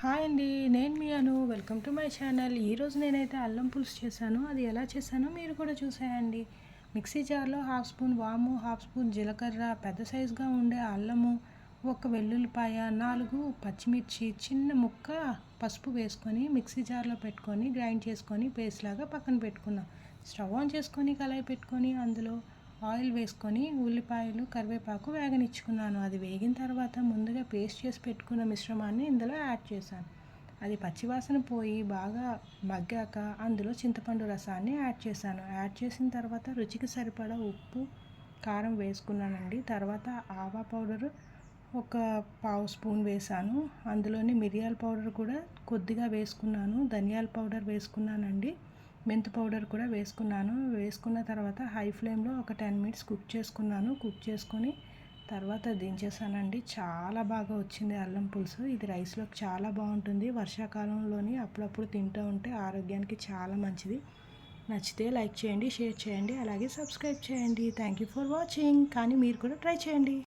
Hi అండి నేను మీ Anu. Welcome to my channel. ఈరోజు నేనైతే అల్లం పులుసు చేశాను. అది ఎలా చేశానో మీరు కూడా చూసేయండి. మిక్సీ జార్లో హాఫ్ స్పూన్ వాము హాఫ్ స్పూన్ జీలకర్ర పెద్ద సైజుగా ఉండే అల్లము ఒక వెల్లుల్లిపాయ నాలుగు పచ్చిమిర్చి చిన్న ముక్క పసుపు వేసుకొని మిక్సీ జార్లో పెట్టుకొని గ్రైండ్ చేసుకొని పేస్ట్ లాగా పక్కన పెట్టుకున్నాం. స్టవ్ ఆన్ చేసుకొని కళాయి పెట్టుకొని అందులో ఆయిల్ వేసుకొని ఉల్లిపాయలు కరివేపాకు వేగనిచ్చుకున్నాను. అది వేగిన తర్వాత ముందుగా పేస్ట్ చేసి పెట్టుకున్న మిశ్రమాన్ని ఇందులో యాడ్ చేశాను. అది పచ్చివాసన పోయి బాగా మగ్గాక అందులో చింతపండు రసాన్ని యాడ్ చేశాను. యాడ్ చేసిన తర్వాత రుచికి సరిపడా ఉప్పు కారం వేసుకున్నానండి. తర్వాత ఆవా పౌడరు ఒక పావు స్పూన్ వేసాను అందులోని మిరియాల పౌడర్ కూడా కొద్దిగా వేసుకున్నాను. ధనియాల పౌడర్ వేసుకున్నానండి. మెంతి పౌడర్ కూడా వేసుకున్నాను. వేసుకున్న తర్వాత హై ఫ్లేమ్లో ఒక టెన్ మినిట్స్ కుక్ చేసుకున్నాను. కుక్ చేసుకొని తర్వాత దించేసానండి. చాలా బాగా వచ్చింది అల్లం పులుసు. ఇది రైస్లోకి చాలా బాగుంటుంది. వర్షాకాలంలోని అప్పుడప్పుడు తింటూ ఉంటే ఆరోగ్యానికి చాలా మంచిది. నచ్చితే లైక్ చేయండి షేర్ చేయండి అలాగే సబ్స్క్రైబ్ చేయండి. Thank you for watching. కానీ మీరు కూడా ట్రై చేయండి.